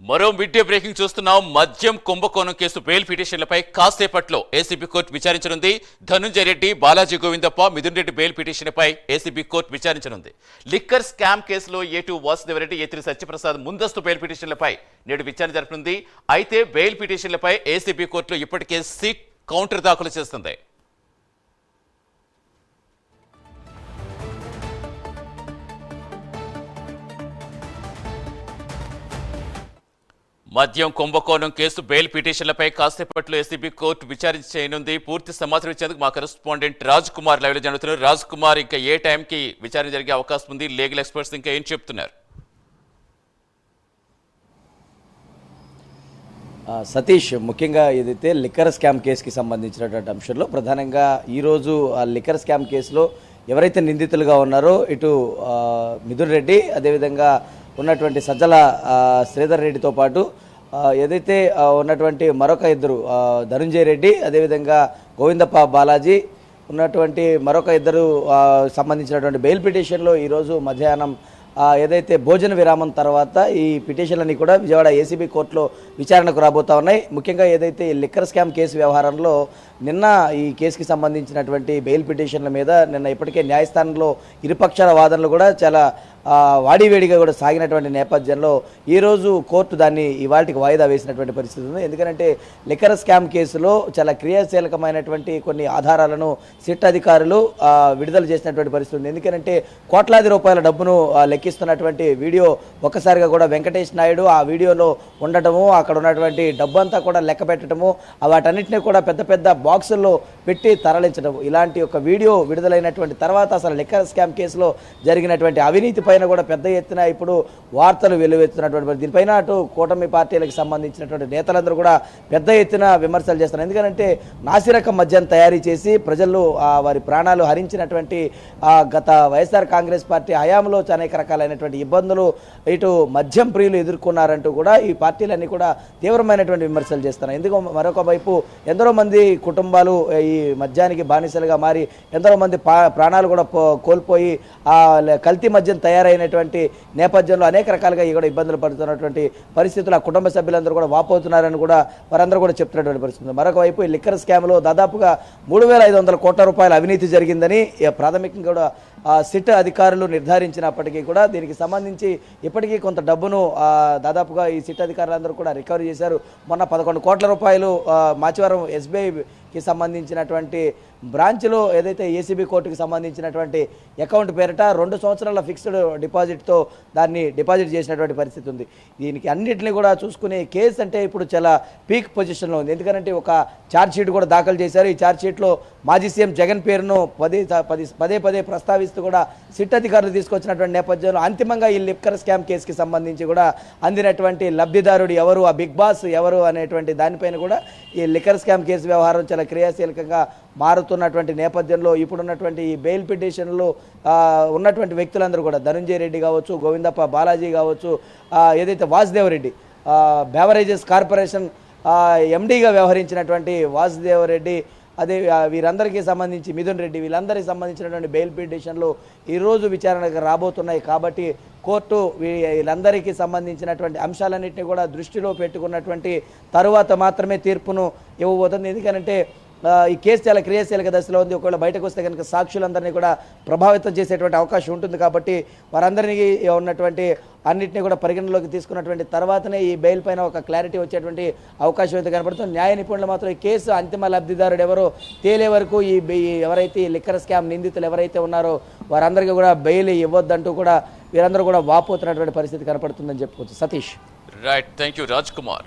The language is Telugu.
మరో మిడ్ డే బ్రేకింగ్ చూస్తున్నాం. మద్యం కుంభకోణం కేసు బెయిల్ పిటిషన్లపై కాసేపట్లో ఏసీబీ కోర్టు విచారించనుంది. ధనుంజయ రెడ్డి బాలాజీ గోవిందప్ప మిథున్ రెడ్డి బెయిల్ పిటిషన్పై ఏసీబీ కోర్టు విచారించనుంది. లిక్కర్ స్కామ్ కేసులో ఏటు వాసుదేవరెడ్డి ఏతిరి సత్యప్రసాద్ ముందస్తు బెయిల్ పిటిషన్లపై నేడు విచారణ జరపనుంది. అయితే బెయిల్ పిటిషన్లపై ఏసీబీ కోర్టులో ఇప్పటికే సిట్ కౌంటర్ దాఖలు చేస్తుంది. మద్యం కుంభకోణం కేసు బెయిల్ పిటిషన్లపై కాసేపట్లో ఏసీబీ కోర్టు విచారణ చేయనుంది. పూర్తి సమాచారం ఇచ్చేందుకు మా కరెస్పాండెంట్ రాజ్ కుమార్ లైవ్లో జరుగుతున్నారు రాజ్ కుమార్ ఇంకా ఏ టైంకి విచారణ జరిగే అవకాశం ఉంది? లీగల్ ఎక్స్పర్ట్స్ ఇంకా ఏం చెప్తున్నారు? సతీష్ ముఖ్యంగా ఏదైతే లిక్కర్ స్కామ్ కేసుకి సంబంధించినటువంటి అంశంలో ప్రధానంగా ఈరోజు ఆ లిక్కర్ స్కామ్ కేసులో ఎవరైతే నిందితులుగా ఉన్నారో ఇటు మిథున్ రెడ్డి అదేవిధంగా ఉన్నటువంటి సజ్జల శ్రీధర్ రెడ్డితో పాటు ఏదైతే ఉన్నటువంటి మరొక ఇద్దరు ధనుంజయ రెడ్డి అదేవిధంగా గోవిందప్ప బాలాజీ ఉన్నటువంటి మరొక ఇద్దరు సంబంధించినటువంటి బెయిల్ పిటిషన్లో ఈరోజు మధ్యాహ్నం ఏదైతే భోజన విరామం తర్వాత ఈ పిటిషన్లన్నీ కూడా విజయవాడ ఏసీబీ కోర్టులో విచారణకు రాబోతా ఉన్నాయి. ముఖ్యంగా ఏదైతే ఈ లిక్కర్ స్కామ్ కేసు వ్యవహారంలో నిన్న ఈ కేసుకి సంబంధించినటువంటి బెయిల్ పిటిషన్ల మీద నిన్న ఇప్పటికే న్యాయస్థానంలో ఇరుపక్షాల వాదనలు కూడా చాలా వాడివేడిగా కూడా సాగినటువంటి నేపథ్యంలో ఈరోజు కోర్టు దాన్ని ఇవాళకి వాయిదా వేసినటువంటి పరిస్థితి ఉంది. ఎందుకంటే లిక్కర్ స్కామ్ కేసులో చాలా క్రియాశీలకమైనటువంటి కొన్ని ఆధారాలను సిట్ అధికారులు విడుదల చేసినటువంటి పరిస్థితి ఉంది. ఎందుకంటే కోట్లాది రూపాయల డబ్బును లెక్కిస్తున్నటువంటి వీడియో ఒక్కసారిగా కూడా వెంకటేష్ నాయుడు ఆ వీడియోలో ఉండటము అక్కడ ఉన్నటువంటి డబ్బు అంతా కూడా లెక్క పెట్టడము వాటన్నిటిని కూడా పెద్ద పెద్ద బాక్సుల్లో పెట్టి తరలించడం ఇలాంటి ఒక వీడియో విడుదలైనటువంటి తర్వాత అసలు లిక్కర్ స్కామ్ కేసులో జరిగినటువంటి అవినీతి పైన కూడా పెద్ద ఎత్తున ఇప్పుడు వార్తలు వెలువెత్తున్నటువంటి పరిస్థితి. దీనిపైన అటు కూటమి పార్టీలకు సంబంధించినటువంటి నేతలందరూ కూడా పెద్ద ఎత్తున విమర్శలు చేస్తున్నారు ఎందుకంటే నాసిరకం మద్యం తయారీ చేసి ప్రజలు వారి ప్రాణాలు హరించినటువంటి ఆ, గత వైఎస్ఆర్ కాంగ్రెస్ పార్టీ హయాంలో అనేక రకాలైనటువంటి ఇబ్బందులు ఇటు మద్యం ప్రియులు ఎదుర్కొన్నారంటూ కూడా ఈ పార్టీలన్నీ కూడా తీవ్రమైనటువంటి విమర్శలు చేస్తున్నారు ఎందుకు మరొక వైపు ఎందరో మంది కుటుంబాలు ఈ మద్యానికి బానిసలుగా మారి ఎందరో మంది పా- ప్రాణాలు కూడా కోల్పోయి కల్తీ మద్యం తయారు తయారైనటువంటి నేపథ్యంలో అనేక రకాలుగా ఈ కూడా ఇబ్బందులు పడుతున్నటువంటి పరిస్థితులు ఆ కుటుంబ సభ్యులందరూ కూడా వాపోతున్నారని కూడా వారందరూ కూడా చెప్తున్నటువంటి పరిస్థితి మరొకవైపు వైపు ఈ లిక్కర్ స్కామ్లో దాదాపుగా మూడు వేల ఐదు వందల కోట్ల రూపాయల అవినీతి జరిగిందని ప్రాథమికంగా కూడా సిట్ అధికారులు నిర్ధారించినప్పటికీ కూడా దీనికి సంబంధించి ఇప్పటికీ కొంత డబ్బును దాదాపుగా ఈ సిట్ అధికారులందరూ కూడా రికవరీ చేశారు. మొన్న పదకొండు కోట్ల రూపాయలు మాచివారం మాచివరం ఎస్బీఐకి సంబంధించినటువంటి బ్రాంచ్లో ఏదైతే ఏసీబీ కోర్టుకి సంబంధించినటువంటి అకౌంట్ పేరిట రెండు సంవత్సరాల ఫిక్స్డ్ డిపాజిట్తో దాన్ని డిపాజిట్ చేసినటువంటి పరిస్థితి ఉంది. దీనికి అన్నింటినీ కూడా చూసుకునే కేసు అంటే ఇప్పుడు చాలా పీక్ పొజిషన్లో ఉంది. ఎందుకంటే ఒక ఛార్జ్ షీట్ కూడా దాఖలు చేశారు. ఈ ఛార్జ్ షీట్లో మాజీ సీఎం జగన్ పేరును పదే పది పదే పదే ప్రస్తావిస్తూ కూడా సిట్ అధికారులు తీసుకొచ్చినటువంటి నేపథ్యంలో అంతిమంగా ఈ లిక్కర్ స్కామ్ కేసుకి సంబంధించి కూడా అందినటువంటి లబ్ధిదారుడు ఎవరు ఆ బిగ్ బాస్ ఎవరు అనేటువంటి దానిపైన కూడా ఈ లిక్కర్ స్కామ్ కేసు వ్యవహారం చాలా క్రియాశీలకంగా మారుతున్నటువంటి నేపథ్యంలో ఇప్పుడున్నటువంటి ఈ బెయిల్ పిటిషన్లు ఉన్నటువంటి వ్యక్తులందరూ కూడా ధనుంజయ రెడ్డి కావచ్చు గోవిందప్ప బాలాజీ కావచ్చు ఏదైతే వాసుదేవ్ రెడ్డి బెవరేజెస్ కార్పొరేషన్ ఎండీగా వ్యవహరించినటువంటి వాసుదేవ్ రెడ్డి అదే వీరందరికీ సంబంధించి మిథున్ రెడ్డి వీళ్ళందరికీ సంబంధించినటువంటి బెయిల్ పిటిషన్లు ఈరోజు విచారణకు రాబోతున్నాయి. కాబట్టి కోర్టు వీ- వీళ్ళందరికీ సంబంధించినటువంటి అంశాలన్నింటినీ కూడా దృష్టిలో పెట్టుకున్నటువంటి తరువాత మాత్రమే తీర్పును ఇవ్వబోతుంది. ఎందుకంటే ఈ కేసు చాలా క్రియాశీలక దశలో ఉంది. ఒకవేళ బయటకు వస్తే కనుక సాక్షులందరినీ కూడా ప్రభావితం చేసేటువంటి అవకాశం ఉంటుంది కాబట్టి వారందరినీ ఉన్నటువంటి అన్నింటినీ కూడా పరిగణలోకి తీసుకున్నటువంటి తర్వాతనే ఈ బెయిల్ పైన ఒక క్లారిటీ వచ్చేటువంటి అవకాశం అయితే కనబడుతుంది. న్యాయ నిపుణులు మాత్రం ఈ కేసు అంతిమ లబ్ధిదారుడు ఎవరో తేలే వరకు ఈ బె- ఈ ఎవరైతే ఈ లిక్కర్ స్కామ్ నిందితులు ఎవరైతే ఉన్నారో వారందరికీ కూడా బెయిల్ ఇవ్వద్దంటూ కూడా వీరందరూ కూడా వాపోతున్నటువంటి పరిస్థితి కనపడుతుందని చెప్పుకోవచ్చు. Satish. Right thank you Raj Kumar